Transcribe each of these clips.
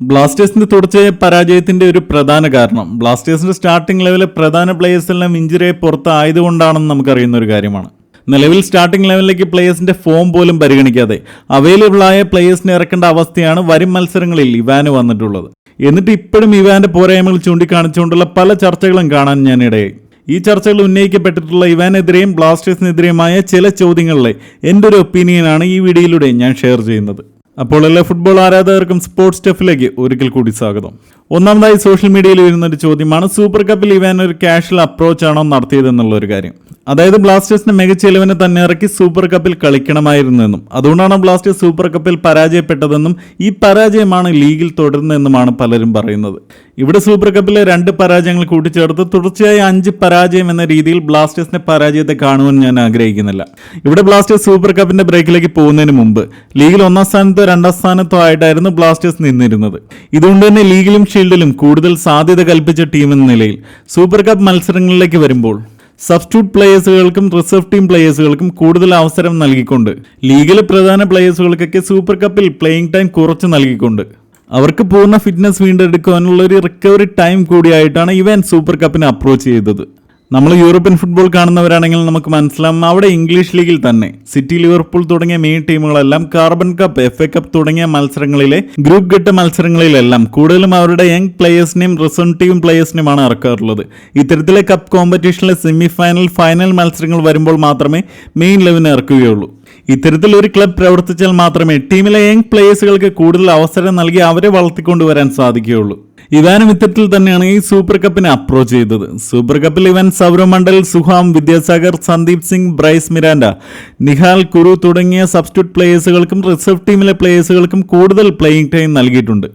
ബ്ലാസ്റ്റേഴ്സിന്റെ തുടർച്ചയായ പരാജയത്തിന്റെ ഒരു പ്രധാന കാരണം. ബ്ലാസ്റ്റേഴ്സിന്റെ സ്റ്റാർട്ടിംഗ് ലെവലിലെ പ്രധാന പ്ലേയേഴ്സ് എല്ലാം ഇഞ്ചുറിയെ പുറത്തായതുകൊണ്ടാണെന്ന് നമുക്കറിയുന്ന ഒരു കാര്യമാണ്. നിലവിൽ സ്റ്റാർട്ടിംഗ് ലെവലിലേക്ക് പ്ലേയേഴ്സിന്റെ ഫോം പോലും പരിഗണിക്കാതെ അവൈലബിൾ ആയ പ്ലേയേഴ്സിനെ ഇറക്കേണ്ട അവസ്ഥയാണ് വരും മത്സരങ്ങളിൽ ഇവാന് വന്നിട്ടുള്ളത്. എന്നിട്ട് ഇപ്പോഴും ഇവാന്റെ പോരായ്മകൾ ചൂണ്ടിക്കാണിച്ചുകൊണ്ടുള്ള പല ചർച്ചകളും കാണാൻ ഞാൻ ഇടയായി. ഈ ചർച്ചകൾ ഉന്നയിക്കപ്പെട്ടിട്ടുള്ള ഇവാനെതിരെയും ബ്ലാസ്റ്റേഴ്സിനെതിരെയുമായ ചില ചോദ്യങ്ങളിലെ എന്റെ ഒരു ഒപ്പീനിയനാണ് ഈ വീഡിയോയിലൂടെ ഞാൻ ഷെയർ ചെയ്യുന്നത്. അപ്പോൾ എല്ലാ ഫുട്ബോൾ ആരാധകർക്കും സ്പോർട്സ് സ്റ്റെഫിലേക്ക് ഒരിക്കൽ കൂടി സ്വാഗതം. ഒന്നാമതായി സോഷ്യൽ മീഡിയയിൽ വരുന്ന ഒരു ചോദ്യമാണ് സൂപ്പർ കപ്പിൽ ഇവൻ ഒരു ക്യാഷ്വൽ അപ്രോച്ച് ആണോ നടത്തിയതെന്നുള്ള ഒരു കാര്യം. അതായത് ബ്ലാസ്റ്റേഴ്സിന്റെ മികച്ച ഇലവനെ തന്നെ ഇറക്കി സൂപ്പർ കപ്പിൽ കളിക്കണമായിരുന്നെന്നും അതുകൊണ്ടാണ് ബ്ലാസ്റ്റേഴ്സ് സൂപ്പർ കപ്പിൽ പരാജയപ്പെട്ടതെന്നും ഈ പരാജയമാണ് ലീഗിൽ തുടരുന്നതെന്നുമാണ് പലരും പറയുന്നത്. ഇവിടെ സൂപ്പർ കപ്പിലെ രണ്ട് പരാജയങ്ങൾ കൂട്ടിച്ചേർത്ത് തുടർച്ചയായി അഞ്ച് പരാജയം എന്ന രീതിയിൽ ബ്ലാസ്റ്റേഴ്സിന്റെ പരാജയത്തെ കാണുവാൻ ഞാൻ ആഗ്രഹിക്കുന്നില്ല. ഇവിടെ ബ്ലാസ്റ്റേഴ്സ് സൂപ്പർ കപ്പിന്റെ ബ്രേക്കിലേക്ക് പോകുന്നതിന് മുമ്പ് ലീഗിൽ ഒന്നാം സ്ഥാനത്തോ രണ്ടാം സ്ഥാനത്തോ ആയിട്ടായിരുന്നു ബ്ലാസ്റ്റേഴ്സ് നിന്നിരുന്നത്. ഇതുകൊണ്ട് തന്നെ ലീഗിലും ഷീൽഡിലും കൂടുതൽ സാധ്യത കൽപ്പിച്ച ടീം എന്ന നിലയിൽ സൂപ്പർ കപ്പ് മത്സരങ്ങളിലേക്ക് വരുമ്പോൾ സബ്സ്റ്റിറ്റ്യൂട്ട് പ്ലേയേഴ്സുകൾക്കും റിസർവ് ടീം പ്ലേയേഴ്സുകൾക്കും കൂടുതൽ അവസരം നൽകിക്കൊണ്ട് ലീഗിലെ പ്രധാന പ്ലേയേഴ്സുകൾക്കൊക്കെ സൂപ്പർ കപ്പിൽ പ്ലേയിങ് ടൈം കുറച്ച് നൽകിക്കൊണ്ട് അവർക്ക് പൂർണ ഫിറ്റ്നസ് വീണ്ടെടുക്കുവാനുള്ള ഒരു റിക്കവറി ടൈം കൂടിയായിട്ടാണ് ഇവൻ സൂപ്പർ കപ്പിനെ അപ്രോച്ച് ചെയ്തത്. നമ്മൾ യൂറോപ്യൻ ഫുട്ബോൾ കാണുന്നവരാണെങ്കിൽ നമുക്ക് മനസ്സിലാവും അവിടെ ഇംഗ്ലീഷ് ലീഗിൽ തന്നെ സിറ്റി ലിവർപൂൾ തുടങ്ങിയ main ടീമുകളെല്ലാം carbon cup F A cup തുടങ്ങിയ മത്സരങ്ങളിലെ ഗ്രൂപ്പ് ഘട്ട മത്സരങ്ങളിലെല്ലാം കൂടുതലും അവരുടെ യങ് പ്ലേയേഴ്സിനെയും റിസൺ ടീം പ്ലേയേഴ്സിനെയുമാണ് ഇറക്കാറുള്ളത്. ഇത്തരത്തിലെ കപ്പ് കോമ്പറ്റീഷനിലെ സെമി ഫൈനൽ ഫൈനൽ മത്സരങ്ങൾ വരുമ്പോൾ മാത്രമേ മെയിൻ ലെവലിന് ഇറക്കുകയുള്ളൂ. ഇത്തരത്തിൽ ഒരു ക്ലബ് പ്രവർത്തിച്ചാൽ മാത്രമേ ടീമിലെ യങ് പ്ലേയേഴ്സുകൾക്ക് കൂടുതൽ അവസരം നൽകി അവരെ വളർത്തിക്കൊണ്ടുവരാൻ സാധിക്കുകയുള്ളൂ. ഇവാനും ഇത്തരത്തിൽ തന്നെയാണ് ഈ സൂപ്പർ കപ്പിനെ അപ്രോച്ച് ചെയ്തത്. സൂപ്പർ കപ്പിൽ ഇവൻ സൗരവ് മണ്ഡൽ സുഹാം വിദ്യാസാഗർ സന്ദീപ് സിംഗ് ബ്രൈസ് മിരാൻഡ നിഹാൽ കുറു തുടങ്ങിയ സബ്സ്റ്റിറ്റ്യൂട്ട് പ്ലേയേഴ്സുകൾക്കും റിസർവ് ടീമിലെ പ്ലേയേഴ്സുകൾക്കും കൂടുതൽ പ്ലേയിങ് ടൈം നൽകിയിട്ടുണ്ട്.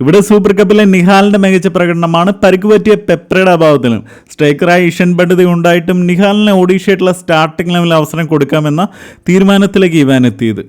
ഇവിടെ സൂപ്പർ കപ്പിലെ നിഹാലിന്റെ മികച്ച പ്രകടനമാണ് പരിക്കുപറ്റിയ പെപ്രയുടെ അഭാവത്തിലും സ്ട്രൈക്കറായ ഇഷൻ ബഡ്തി ഉണ്ടായിട്ടും നിഹാലിനെ ഒഡീഷയായിട്ടുള്ള സ്റ്റാർട്ടിംഗ് ലെവലിൽ അവസരം കൊടുക്കാമെന്ന തീരുമാനത്തിലേക്ക് ഇവാൻ എത്തിയത്.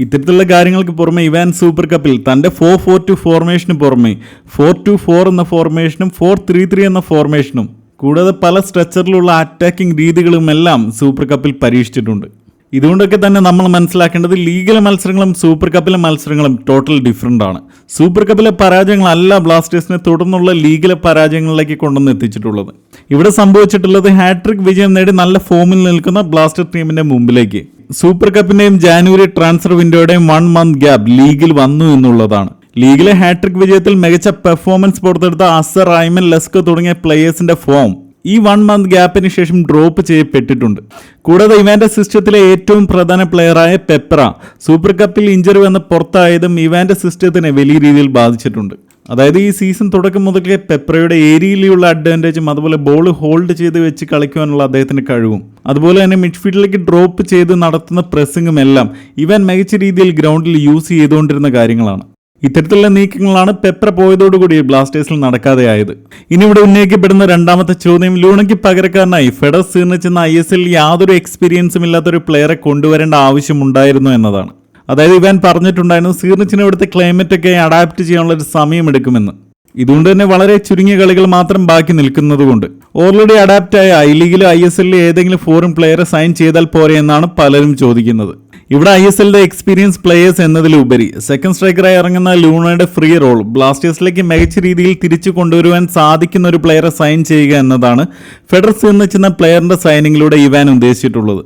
ഇത്തരത്തിലുള്ള കാര്യങ്ങൾക്ക് പുറമെ ഇവാൻ സൂപ്പർ കപ്പിൽ തന്റെ ഫോർ ഫോർ ടു ഫോർമേഷന് പുറമെ ഫോർ ടു ഫോർ എന്ന ഫോർമേഷനും ഫോർ ത്രീ ത്രീ എന്ന ഫോർമേഷനും കൂടാതെ പല സ്ട്രക്ചറിലുള്ള അറ്റാക്കിംഗ് രീതികളുമെല്ലാം സൂപ്പർ കപ്പിൽ പരീക്ഷിച്ചിട്ടുണ്ട്. ഇതുകൊണ്ടൊക്കെ തന്നെ നമ്മൾ മനസ്സിലാക്കേണ്ടത് ലീഗിലെ മത്സരങ്ങളും സൂപ്പർ കപ്പിലെ മത്സരങ്ങളും ടോട്ടൽ ഡിഫറെന്റ് ആണ്. സൂപ്പർ കപ്പിലെ പരാജയങ്ങളല്ല ബ്ലാസ്റ്റേഴ്സിനെ തുടർന്നുള്ള ലീഗിലെ പരാജയങ്ങളിലേക്ക് കൊണ്ടുവന്ന് എത്തിച്ചിട്ടുള്ളത്. ഇവിടെ സംഭവിച്ചിട്ടുള്ളത് ഹാട്രിക് വിജയം നേടി നല്ല ഫോമിൽ നിൽക്കുന്ന ബ്ലാസ്റ്റർ ടീമിന്റെ മുമ്പിലേക്ക്. സൂപ്പർ കപ്പിന്റെയും ജാനുവരി ട്രാൻസ്ഫർ വിൻഡോയുടെയും വൺ മന്ത് ഗ്യാപ്പ് ലീഗിൽ വന്നു എന്നുള്ളതാണ്. ലീഗിലെ ഹാട്രിക് വിജയത്തിൽ മികച്ച പെർഫോമൻസ് പുറത്തെടുത്ത അസർ ഐമൻ ലെസ്കോ തുടങ്ങിയ പ്ലേയേഴ്സിന്റെ ഫോം ഈ വൺ മന്ത് ഗ്യാപ്പിന് ശേഷം ഡ്രോപ്പ് ചെയ്യപ്പെട്ടിട്ടുണ്ട്. കൂടാതെ ഇവാന്റെ സിസ്റ്റത്തിലെ ഏറ്റവും പ്രധാന പ്ലെയറായ പെപ്ര സൂപ്പർ കപ്പിൽ ഇഞ്ചറി വന്ന് പുറത്തായതും ഇവാന്റെ സിസ്റ്റത്തിനെ വലിയ രീതിയിൽ ബാധിച്ചിട്ടുണ്ട്. അതായത് ഈ സീസൺ തുടക്കം മുതലേ പെപ്രയുടെ ഏരിയയിലുള്ള അഡ്വാന്റേജും അതുപോലെ ബോൾ ഹോൾഡ് ചെയ്ത് വെച്ച് കളിക്കുവാനുള്ള അദ്ദേഹത്തിന്റെ കഴിവും. അതുപോലെ തന്നെ മിഡ്ഫീൽഡിലേക്ക് ഡ്രോപ്പ് ചെയ്ത് നടത്തുന്ന പ്രസ്സിങ്ങും എല്ലാം ഇവൻ മികച്ച രീതിയിൽ ഗ്രൗണ്ടിൽ യൂസ് ചെയ്തുകൊണ്ടിരുന്ന കാര്യങ്ങളാണ്. ഇത്തരത്തിലുള്ള നീക്കങ്ങളാണ് പെപ്ര പോയതോടുകൂടി ബ്ലാസ്റ്റേഴ്സിൽ നടക്കാതെയായത്. ഇനി ഇവിടെ ഉന്നയിക്കപ്പെടുന്ന രണ്ടാമത്തെ ചോദ്യം ലൂണയ്ക്ക് പകരക്കാരനായി ഫെഡസ് ഫെഡർ ചെന്ന ഐ എസ് എൽ യാതൊരു എക്സ്പീരിയൻസും ഇല്ലാത്ത ഒരു പ്ലെയറെ കൊണ്ടുവരേണ്ട ആവശ്യമുണ്ടായിരുന്നു എന്നതാണ്. അതായത് ഇവൻ പറഞ്ഞിട്ടുണ്ടായിരുന്നു സീർണിച്ചിന് ഇവിടുത്തെ ക്ലൈമറ്റൊക്കെ അഡാപ്റ്റ് ചെയ്യാനുള്ള ഒരു സമയമെടുക്കുമെന്ന് ഇതുകൊണ്ട് തന്നെ വളരെ ചുരുങ്ങിയ കളികൾ മാത്രം ബാക്കി നിൽക്കുന്നതുകൊണ്ട്. ഓൾറെഡി അഡാപ്റ്റായ ഐ ലീഗിലോ ഐ എസ് എല്ലിലോ ഏതെങ്കിലും ഫോറിൻ പ്ലെയറെ സൈൻ ചെയ്താൽ പോരെ എന്നാണ് പലരും ചോദിക്കുന്നത്. ഇവിടെ ഐ എസ് എല്ലിന്റെ എക്സ്പീരിയൻസ് പ്ലേയേഴ്സ് എന്നതിലുപരി സെക്കൻഡ് സ്ട്രൈക്കറായി ഇറങ്ങുന്ന ലൂണയുടെ ഫ്രീ റോൾ ബ്ലാസ്റ്റേഴ്സിലേക്ക് മികച്ച രീതിയിൽ തിരിച്ചു കൊണ്ടുവരുവാൻ സാധിക്കുന്ന ഒരു പ്ലെയറെ സൈൻ ചെയ്യുക എന്നതാണ് ഫെഡറസ് എന്ന് വെച്ചുന്ന പ്ലെയറിന്റെ സൈനിങ്ങിലൂടെ ഇവാൻ ഉദ്ദേശിച്ചിട്ടുള്ളത്.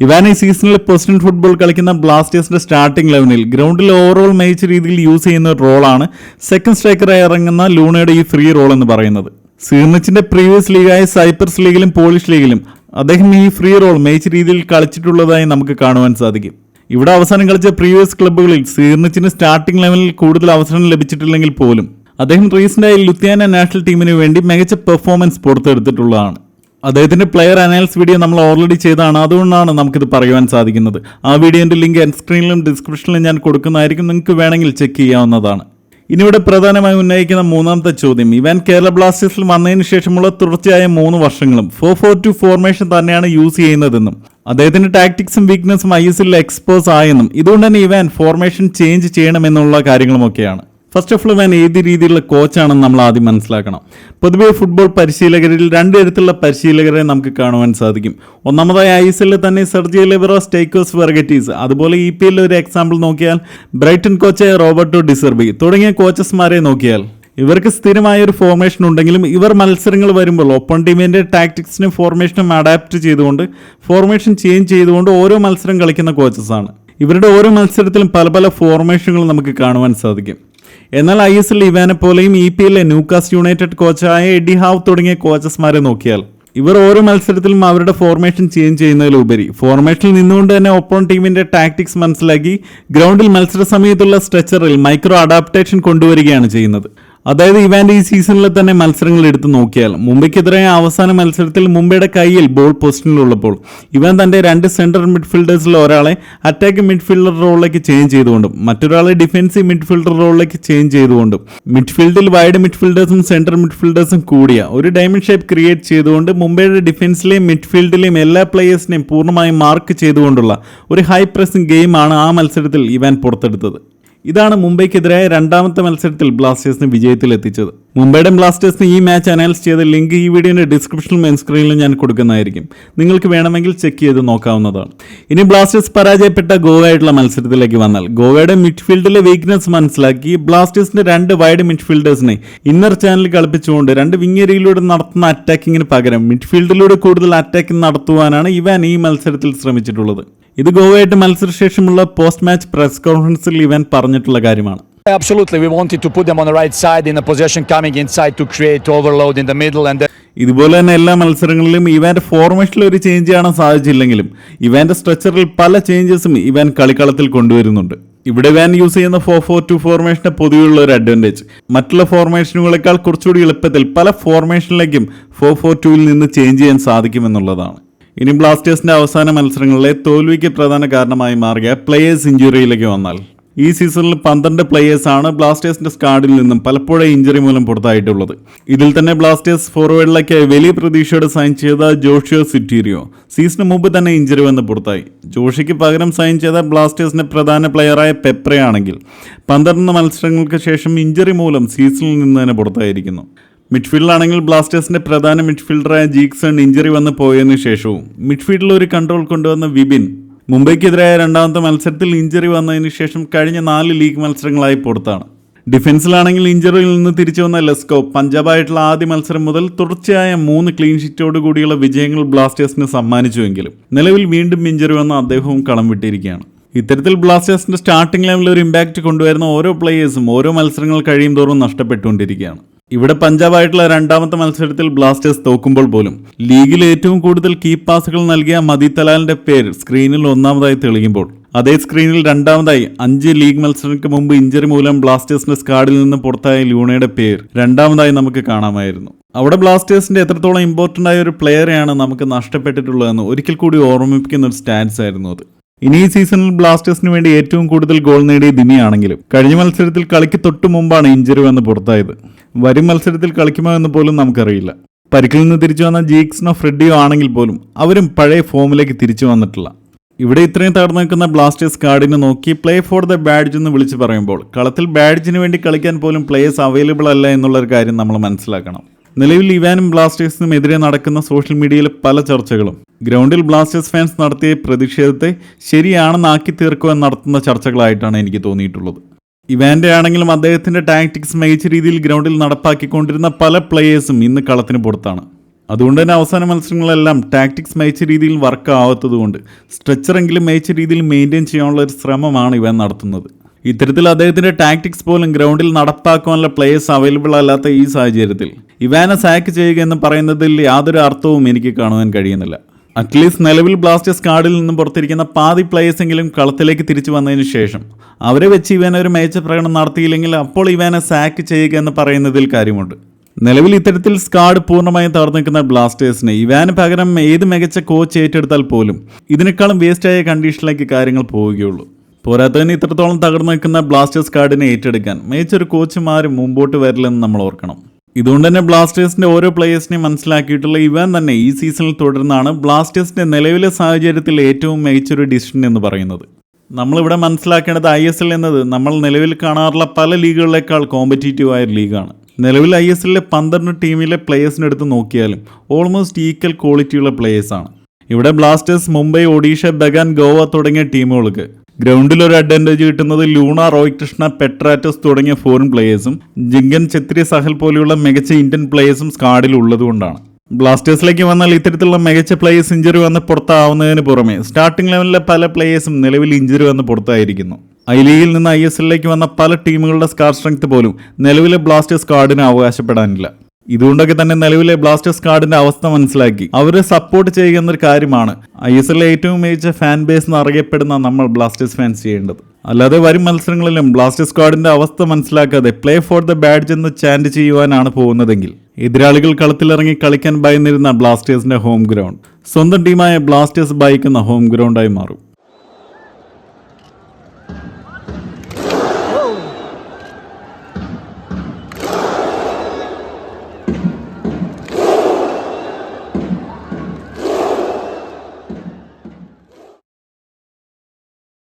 ഇവാൻ ഈ സീസണിൽ പ്രസിഡന്റ് ഫുട്ബോൾ കളിക്കുന്ന ബ്ലാസ്റ്റേഴ്സിന്റെ സ്റ്റാർട്ടിംഗ് ലെവനിൽ ഗ്രൗണ്ടിൽ ഓവറോൾ മികച്ച രീതിയിൽ യൂസ് ചെയ്യുന്ന ഒരു റോളാണ് സെക്കൻഡ് സ്ട്രൈക്കറായി ഇറങ്ങുന്ന ലൂണയുടെ ഈ ഫ്രീ റോൾ എന്ന് പറയുന്നത്. സീർണിച്ചിന്റെ പ്രീവിയസ് ലീഗായ സൈപ്രസ് ലീഗിലും പോളിഷ് ലീഗിലും അദ്ദേഹം ഈ ഫ്രീ റോൾ മേച്ച് രീതിയിൽ കളിച്ചിട്ടുള്ളതായി നമുക്ക് കാണുവാൻ സാധിക്കും. ഇവിടെ അവസാനം കളിച്ച പ്രീവിയസ് ക്ലബ്ബുകളിൽ സീർണിച്ചിന് സ്റ്റാർട്ടിംഗ് ലെവലിൽ കൂടുതൽ അവസരം ലഭിച്ചിട്ടില്ലെങ്കിൽ പോലും അദ്ദേഹം റീസെന്റായി ലുത്തിയാന നാഷണൽ ടീമിന് വേണ്ടി മികച്ച പെർഫോമൻസ് പുറത്തെടുത്തിട്ടുള്ളതാണ്. അദ്ദേഹത്തിന്റെ പ്ലെയർ അനാലിസ് വീഡിയോ നമ്മൾ ഓൾറെഡി ചെയ്താണ് അതുകൊണ്ടാണ് നമുക്കിത് പറയുവാൻ സാധിക്കുന്നത്. ആ വീഡിയോന്റെ ലിങ്ക് എൻ സ്ക്രീനിലും ഡിസ്ക്രിപ്ഷനിലും ഞാൻ കൊടുക്കുന്നതായിരിക്കും. നിങ്ങൾക്ക് വേണമെങ്കിൽ ചെക്ക് ചെയ്യാവുന്നതാണ്. ഇനി ഇവിടെ പ്രധാനമായി ഉന്നയിക്കുന്ന മൂന്നാമത്തെ ചോദ്യം. ഇവൻ കേരള ബ്ലാസ്റ്റേഴ്സിൽ വന്നതിന് ശേഷമുള്ള തുടർച്ചയായ മൂന്ന് വർഷങ്ങളും ഫോർ ഫോർ ടു ഫോർമേഷൻ തന്നെയാണ് യൂസ് ചെയ്യുന്നതെന്നും അദ്ദേഹത്തിന്റെ ടാക്ടിക്സും വീക്ക്നസും ഐ എസ് എല്ലിൽ എക്സ്പോസ് ആയെന്നും ഇതുകൊണ്ട് തന്നെ ഇവൻ ഫോർമേഷൻ ചേഞ്ച് ചെയ്യണമെന്നുള്ള കാര്യങ്ങളുമൊക്കെയാണ്. ഫസ്റ്റ് ഓഫ് ഓൾ ഞാൻ ഏത് രീതിയിലുള്ള കോച്ചാണെന്ന് നമ്മൾ ആദ്യം മനസ്സിലാക്കണം. പൊതുവെ ഫുട്ബോൾ പരിശീലകരിൽ രണ്ട് തരത്തിലുള്ള പരിശീലകരെ നമുക്ക് കാണുവാൻ സാധിക്കും. ഒന്നാമതായി ഐ എസ് എല്ലിൽ തന്നെ സെർജിയ ലെബറോ സ്റ്റേക്കോസ് വെർഗറ്റീസ്. അതുപോലെ ഇ പി എല്ലിൽ ഒരു എക്സാമ്പിൾ നോക്കിയാൽ ബ്രൈറ്റൺ കോച്ചായ റോബർട്ടോ ഡിസർബി. തുടങ്ങിയ കോച്ചസ്മാരെ നോക്കിയാൽ ഇവർക്ക് സ്ഥിരമായ ഒരു ഫോർമേഷൻ ഉണ്ടെങ്കിലും ഇവർ മത്സരങ്ങൾ വരുമ്പോൾ ഒപ്പൺ ടീമിന്റെ ടാക്ടിക്സിനും ഫോർമേഷനും അഡാപ്റ്റ് ചെയ്തുകൊണ്ട് ഫോർമേഷൻ ചേഞ്ച് ചെയ്തുകൊണ്ട് ഓരോ മത്സരം കളിക്കുന്ന കോച്ചസ് ആണ്. ഇവരുടെ ഓരോ മത്സരത്തിലും പല പല ഫോർമേഷനുകൾ നമുക്ക് കാണുവാൻ സാധിക്കും. എന്നാൽ ഐ എസ് എൽ ഇവാനെ പോലെയും ഇ പി എല്ലിലെ ന്യൂകാസ്റ്റ് യുണൈറ്റഡ് കോച്ചായ എഡി ഹാവ് തുടങ്ങിയ കോച്ചസ്മാരെ നോക്കിയാൽ ഇവർ ഓരോ മത്സരത്തിലും അവരുടെ ഫോർമേഷൻ ചേഞ്ച് ചെയ്യുന്നതിലുപരി. ഫോർമേഷനിൽ നിന്നുകൊണ്ട് തന്നെ ഒപ്പം ടീമിന്റെ ടാക്ടിക്സ് മനസ്സിലാക്കി. ഗ്രൗണ്ടിൽ മത്സര സമയത്തുള്ള സ്ട്രെച്ചറിൽ മൈക്രോ അഡാപ്റ്റേഷൻ കൊണ്ടുവരികയാണ് ചെയ്യുന്നത്. അതായത് ഇവാന്റെ ഈ സീസണിലെ തന്നെ മത്സരങ്ങൾ എടുത്ത് നോക്കിയാൽ മുംബൈക്കെതിരായ അവസാന മത്സരത്തിൽ മുംബൈയുടെ കയ്യിൽ ബോൾ പൊസിഷനിലുള്ളപ്പോൾ ഇവാൻ തന്റെ രണ്ട് സെൻട്രൽ മിഡ്ഫീൽഡേഴ്സിൽ ഒരാളെ അറ്റാക്ക് മിഡ്ഫീൽഡർ റോളിലേക്ക് ചേഞ്ച് ചെയ്തുകൊണ്ടും മറ്റൊരാളെ ഡിഫൻസീവ് മിഡ്ഫീൽഡർ റോളിലേക്ക് ചേഞ്ച് ചെയ്തുകൊണ്ടും മിഡ്ഫീൽഡിൽ വൈഡ് മിഡ്ഫീൽഡേഴ്സും സെൻട്രൽ മിഡ്ഫീൽഡേഴ്സും കൂടിയ ഒരു ഡയമണ്ട് ഷേപ്പ് ക്രിയേറ്റ് ചെയ്തുകൊണ്ട് മുംബൈയുടെ ഡിഫൻസിലെയും മിഡ്ഫീൽഡിലെയും എല്ലാ പ്ലേയേഴ്സിനെയും പൂർണമായും മാർക്ക് ചെയ്തുകൊണ്ടുള്ള ഒരു ഹൈ പ്രസിംഗ് ഗെയിമാണ് ആ മത്സരത്തിൽ ഇവാൻ പുറത്തെടുത്തത്. ഇതാണ് മുംബൈക്കെതിരായ രണ്ടാമത്തെ മത്സരത്തിൽ ബ്ലാസ്റ്റേഴ്സിന് വിജയത്തിലെത്തിച്ചത്. മുംബൈയുടെ ബ്ലാസ്റ്റേഴ്സിന് ഈ മാച്ച് അനൗൺസ് ചെയ്ത ലിങ്ക് ഈ വീഡിയോയുടെ ഡിസ്ക്രിപ്ഷൻ മെയിൻ സ്ക്രീനിൽ ഞാൻ കൊടുക്കുന്നതായിരിക്കും. നിങ്ങൾക്ക് വേണമെങ്കിൽ ചെക്ക് ചെയ്ത് നോക്കാവുന്നതാണ്. ഇനി ബ്ലാസ്റ്റേഴ്സ് പരാജയപ്പെട്ട ഗോവയായിട്ടുള്ള മത്സരത്തിലേക്ക് വന്നാൽ. ഗോവയുടെ മിഡ്ഫീൽഡിലെ വീക്ക്നെസ് മനസ്സിലാക്കി ബ്ലാസ്റ്റേഴ്സിന്റെ രണ്ട് വൈഡ് മിഡ്ഫീൽഡേഴ്സിനെ ഇന്നർ ചാനൽ കളിപ്പിച്ചുകൊണ്ട് രണ്ട് വിങ്ങേരിയിലൂടെ നടത്തുന്ന അറ്റാക്കിങ്ങിന് പകരം മിഡ്ഫീൽഡിലൂടെ കൂടുതൽ അറ്റാക്കിംഗ് നടത്തുവാനാണ് ഇവാൻ ഈ മത്സരത്തിൽ ശ്രമിച്ചിട്ടുള്ളത്. ഇത് ഗോവയായിട്ട് മത്സരശേഷമുള്ള പോസ്റ്റ് മാച്ച് പ്രസ് കോൺഫറൻസിൽ ഇവൻ പറഞ്ഞിട്ടുള്ള കാര്യമാണ്. Absolutely, we wanted to put them on the right side in a possession coming inside to create overload in the middle and ഇതുപോലെ തന്നെ എല്ലാ മത്സരങ്ങളിലും ഇവാന്റെ ഫോർമേഷനിൽ ഒരു ചേഞ്ച് കാണാൻ സാധിച്ചില്ലെങ്കിലും ഇവാന്റെ സ്ട്രക്ചറിൽ പല ചേഞ്ചസും ഇവാൻ കളിക്കളത്തിൽ കൊണ്ടുവരുന്നുണ്ട്. ഇവിടെ ഇവാൻ യൂസ് ചെയ്യുന്ന ഫോർ ഫോർ ടു ഫോർമേഷന്റെ പൊതുവെയുള്ള ഒരു അഡ്വാന്റേജ് മറ്റുള്ള ഫോർമേഷനുകളെക്കാൾ കുറച്ചുകൂടി എളുപ്പത്തിൽ പല ഫോർമേഷനിലേക്കും ഫോർ ഫോർ ടുവിൽ നിന്ന് ചേഞ്ച് ചെയ്യാൻ സാധിക്കുമെന്നുള്ളതാണ്. ഇനി ബ്ലാസ്റ്റേഴ്സിന്റെ അവസാന മത്സരങ്ങളിലെ തോൽവിക്ക് പ്രധാന കാരണമായി മാറിയ പ്ലേയേഴ്സ് ഇഞ്ചുറിയിലേക്ക് വന്നാൽ. ഈ സീസണിൽ പന്ത്രണ്ട് പ്ലേയേഴ്സാണ് ബ്ലാസ്റ്റേഴ്സിന്റെ സ്കാഡിൽ നിന്നും പലപ്പോഴും ഇഞ്ചുറി മൂലം പുറത്തായിട്ടുള്ളത്. ഇതിൽ തന്നെ ബ്ലാസ്റ്റേഴ്സ് ഫോർവേഡിലേക്ക് വലിയ പ്രതീക്ഷയോടെ സൈൻ ചെയ്ത ജോഷിയോ സിറ്റീരിയോ സീസണിന് മുമ്പ് തന്നെ ഇഞ്ചുറി വന്ന് പുറത്തായി. ജോഷിക്ക് പകരം സൈൻ ചെയ്ത ബ്ലാസ്റ്റേഴ്സിന്റെ പ്രധാന പ്ലെയറായ പെപ്രയാണെങ്കിൽ പന്ത്രണ്ട് മത്സരങ്ങൾക്ക് ശേഷം ഇഞ്ചുറി മൂലം സീസണിൽ നിന്ന് തന്നെ പുറത്തായിരിക്കുന്നു. മിഡ്ഫീൽഡിലാണെങ്കിൽ ബ്ലാസ്റ്റേഴ്സിന്റെ പ്രധാന മിഡ്ഫീൽഡറായ ജീക്സൺ ഇഞ്ചറി വന്ന് പോയതിനു ശേഷവും. മിഡ്ഫീൽഡിൽ ഒരു കൺട്രോൾ കൊണ്ടുവന്ന വിബിൻ മുംബൈക്കെതിരായ രണ്ടാമത്തെ മത്സരത്തിൽ ഇഞ്ചറി വന്നതിന് ശേഷം കഴിഞ്ഞ നാല് ലീഗ് മത്സരങ്ങളായി പുറത്താണ്. ഡിഫൻസിലാണെങ്കിൽ ഇഞ്ചറിയിൽ നിന്ന് തിരിച്ചു വന്ന ലെസ്കോ പഞ്ചാബായിട്ടുള്ള ആദ്യ മത്സരം മുതൽ തുടർച്ചയായ മൂന്ന് ക്ലീൻ ഷീറ്റോട് കൂടിയുള്ള വിജയങ്ങൾ ബ്ലാസ്റ്റേഴ്സിന് സമ്മാനിച്ചുവെങ്കിലും നിലവിൽ വീണ്ടും ഇഞ്ചറി വന്ന അദ്ദേഹവും കളം വിട്ടിരിക്കുകയാണ്. ഇത്തരത്തിൽ ബ്ലാസ്റ്റേഴ്സിന്റെ സ്റ്റാർട്ടിംഗ് ലെവലിൽ ഒരു ഇമ്പാക്റ്റ് കൊണ്ടുവരുന്ന ഓരോ പ്ലേയേഴ്സും ഓരോ മത്സരങ്ങൾ കഴിയും തോറും നഷ്ടപ്പെട്ടുകൊണ്ടിരിക്കുകയാണ്. ഇവിടെ പഞ്ചാബായിട്ടുള്ള രണ്ടാമത്തെ മത്സരത്തിൽ ബ്ലാസ്റ്റേഴ്സ് തോക്കുമ്പോൾ പോലും ലീഗിൽ ഏറ്റവും കൂടുതൽ കീ പാസുകൾ നൽകിയ മദി തലാലിന്റെ പേര് സ്ക്രീനിൽ ഒന്നാമതായി തെളിയുമ്പോൾ. അതേ സ്ക്രീനിൽ രണ്ടാമതായി അഞ്ച് ലീഗ് മത്സരങ്ങൾക്ക് മുമ്പ് ഇഞ്ചറി മൂലം ബ്ലാസ്റ്റേഴ്സിന്റെ സ്കാഡിൽ നിന്ന് പുറത്തായ ലൂണയുടെ പേര് രണ്ടാമതായി നമുക്ക് കാണാമായിരുന്നു. അവിടെ ബ്ലാസ്റ്റേഴ്സിന്റെ എത്രത്തോളം ഇമ്പോർട്ടന്റ് ആയ ഒരു പ്ലെയറെയാണ് നമുക്ക് നഷ്ടപ്പെട്ടിട്ടുള്ളതെന്ന് ഒരിക്കൽ കൂടി ഓർമ്മിപ്പിക്കുന്ന ഒരു സ്റ്റാൻസ് ആയിരുന്നു അത്. ഇനി ഈ സീസണിൽ ബ്ലാസ്റ്റേഴ്സിന് വേണ്ടി ഏറ്റവും കൂടുതൽ ഗോൾ നേടിയ ദിനിയാണെങ്കിലും കഴിഞ്ഞ മത്സരത്തിൽ കളിക്ക് തൊട്ടു മുമ്പാണ് ഇഞ്ചറി വന്ന് പുറത്തായത്. വരും മത്സരത്തിൽ കളിക്കുമോ എന്ന് പോലും നമുക്കറിയില്ല. പരിക്കിൽ നിന്ന് തിരിച്ചു വന്ന ജീക്സിനോ ഫ്രെഡിയോ ആണെങ്കിൽ പോലും അവരും പഴയ ഫോമിലേക്ക് തിരിച്ചു വന്നിട്ടില്ല. ഇവിടെ ഇത്രയും തകർന്നു നിൽക്കുന്ന ബ്ലാസ്റ്റേഴ്സ് കാർഡിനെ നോക്കി പ്ലേ ഫോർ ദ ബാഡ്ജ് എന്ന് വിളിച്ച് പറയുമ്പോൾ കളത്തിൽ ബാഡ്ജിന് വേണ്ടി കളിക്കാൻ പോലും പ്ലേയേഴ്സ് അവൈലബിൾ അല്ല എന്നുള്ളൊരു കാര്യം നമ്മൾ മനസ്സിലാക്കണം. നിലവിൽ ഇവാനും ബ്ലാസ്റ്റേഴ്സിനും എതിരെ നടക്കുന്ന സോഷ്യൽ മീഡിയയിലെ പല ചർച്ചകളും. ഗ്രൗണ്ടിൽ ബ്ലാസ്റ്റേഴ്സ് ഫാൻസ് നടത്തിയ പ്രതിഷേധത്തെ ശരിയാണെന്നാക്കി തീർക്കുവാൻ നടത്തുന്ന ചർച്ചകളായിട്ടാണ് എനിക്ക് തോന്നിയിട്ടുള്ളത്. ഇവാന്റെ ആണെങ്കിലും അദ്ദേഹത്തിന്റെ ടാക്ടിക്സ് മികച്ച രീതിയിൽ ഗ്രൗണ്ടിൽ നടപ്പാക്കിക്കൊണ്ടിരുന്ന പല പ്ലേയേഴ്സും ഇന്ന് കളത്തിന് പുറത്താണ്. അതുകൊണ്ട് തന്നെ അവസാന മത്സരങ്ങളെല്ലാം ടാക്ടിക്സ് മികച്ച രീതിയിൽ വർക്ക് ആവാത്തതുകൊണ്ട് സ്ട്രെച്ചറെങ്കിലും മികച്ച രീതിയിൽ മെയിന്റെയിൻ ചെയ്യാനുള്ള ഒരു ശ്രമമാണ് ഇവൻ നടത്തുന്നത്. ഇത്തരത്തിൽ അദ്ദേഹത്തിന്റെ ടാക്ടിക്സ് പോലും ഗ്രൗണ്ടിൽ നടപ്പാക്കാനുള്ള പ്ലേയേഴ്സ് അവൈലബിൾ അല്ലാത്ത ഈ സാഹചര്യത്തിൽ ഇവാനെ സാക്ക് ചെയ്യുക എന്ന് പറയുന്നതിൽ യാതൊരു അർത്ഥവും എനിക്ക് കാണുവാൻ കഴിയുന്നില്ല. അറ്റ്ലീസ്റ്റ് നിലവിൽ ബ്ലാസ്റ്റേഴ്സ് കാർഡിൽ നിന്നും പുറത്തിരിക്കുന്ന പാതി പ്ലേയേഴ്സെങ്കിലും കളത്തിലേക്ക് തിരിച്ചു വന്നതിന് ശേഷം. അവരെ വെച്ച് ഇവനെ ഒരു മികച്ച പ്രകടനം നടത്തിയില്ലെങ്കിൽ അപ്പോൾ ഇവാനെ സാക്ക് ചെയ്യുക എന്ന് പറയുന്നതിൽ കാര്യമുണ്ട്. നിലവിൽ ഇത്തരത്തിൽ സ്കാഡ് പൂർണമായും തകർന്നു നിൽക്കുന്ന ബ്ലാസ്റ്റേഴ്സിനെ ഇവാന് പകരം ഏത് മികച്ച കോച്ച് ഏറ്റെടുത്താൽ പോലും ഇതിനേക്കാളും വേസ്റ്റായ കണ്ടീഷനിലേക്ക് കാര്യങ്ങൾ പോവുകയുള്ളൂ. പോരാത്തതിന് ഇത്രത്തോളം തകർന്നു നിൽക്കുന്ന ബ്ലാസ്റ്റേഴ്സ് കാർഡിനെ ഏറ്റെടുക്കാൻ മികച്ചൊരു കോച്ചുമാരും മുമ്പോട്ട് വരില്ലെന്ന് നമ്മൾ ഓർക്കണം. ഇതുകൊണ്ട് തന്നെ ബ്ലാസ്റ്റേഴ്സിന്റെ ഓരോ പ്ലേയേഴ്സിനെയും മനസ്സിലാക്കിയിട്ടുള്ള ഇവൻ തന്നെ ഈ സീസണിൽ തുടർന്നാണ് ബ്ലാസ്റ്റേഴ്സിന്റെ നിലവിലെ സാഹചര്യത്തിൽ ഏറ്റവും മികച്ചൊരു ഡിസിഷൻ എന്ന് പറയുന്നത്. നമ്മളിവിടെ മനസ്സിലാക്കേണ്ടത് ഐ എസ് എൽ എന്നത് നമ്മൾ നിലവിൽ കാണാറുള്ള പല ലീഗുകളേക്കാൾ കോമ്പറ്റീറ്റീവ് ആയ ലീഗാണ്. നിലവിൽ ഐ എസ് എല്ലിലെ പന്ത്രണ്ട് ടീമിലെ പ്ലേയേഴ്സിനെ എടുത്ത് നോക്കിയാലും ഓൾമോസ്റ്റ് ഈക്വൽ ക്വാളിറ്റിയുള്ള പ്ലേയേഴ്സാണ് ഇവിടെ ബ്ലാസ്റ്റേഴ്സ് മുംബൈ ഒഡീഷ ബഗാൻ ഗോവ തുടങ്ങിയ ടീമുകൾക്ക് ഗ്രൗണ്ടിൽ ഒരു അഡ്വാന്റേജ് കിട്ടുന്നത് ലൂണ റോയ് കൃഷ്ണ പെട്രാറ്റസ് തുടങ്ങിയ ഫോറിൻ പ്ലേയേഴ്സും ജിങ്കൻ ഛത്രി സഹൽ പോലെയുള്ള മികച്ച ഇന്ത്യൻ പ്ലേയേഴ്സും സ്കാഡിൽ ഉള്ളതുകൊണ്ടാണ് ബ്ലാസ്റ്റേഴ്സിലേക്ക് വന്നാൽ ഇത്തരത്തിലുള്ള മികച്ച പ്ലേയേഴ്സ് ഇഞ്ചുറി വന്ന് പുറത്താവുന്നതിന് പുറമെ സ്റ്റാർട്ടിംഗ് ലെവലിലെ പല പ്ലേയേഴ്സും നിലവിൽ ഇഞ്ചുറി വന്ന് പുറത്തായിരിക്കുന്നു. ഐ ലീഗിൽ നിന്ന് ഐ എസ് എല്ലിലേക്ക് വന്ന പല ടീമുകളുടെ സ്കാർ സ്ട്രെങ്ത് പോലും നിലവിലെ ബ്ലാസ്റ്റേഴ്സ് കാർഡിന് അവകാശപ്പെടാനില്ല. ഇതുകൊണ്ടൊക്കെ തന്നെ നിലവിലെ ബ്ലാസ്റ്റേഴ്സ് കാർഡിന്റെ അവസ്ഥ മനസ്സിലാക്കി. അവരെ സപ്പോർട്ട് ചെയ്യുക എന്നൊരു കാര്യമാണ്. ഐ എസ് എല്ലിലെ ഏറ്റവും മികച്ച ഫാൻ ബേസ് എന്ന് അറിയപ്പെടുന്ന നമ്മൾ ബ്ലാസ്റ്റേഴ്സ് ഫാൻസ് ചെയ്യേണ്ടത്. അല്ലാതെ വരും മത്സരങ്ങളിലും ബ്ലാസ്റ്റേഴ്സ് സ്ക്വാഡിന്റെ അവസ്ഥ മനസ്സിലാക്കാതെ പ്ലേ ഫോർ ദ ബാഡ്ജ് എന്ന് ചാൻഡ് ചെയ്യുവാനാണ് പോകുന്നതെങ്കിൽ എതിരാളികൾ കളത്തിലിറങ്ങി കളിക്കാൻ ഭയന്നിരുന്ന ബ്ലാസ്റ്റേഴ്സിന്റെ ഹോം ഗ്രൗണ്ട് സ്വന്തം ടീമായ ബ്ലാസ്റ്റേഴ്സ് ഭയക്കുന്ന ഹോം ഗ്രൗണ്ടായി മാറും.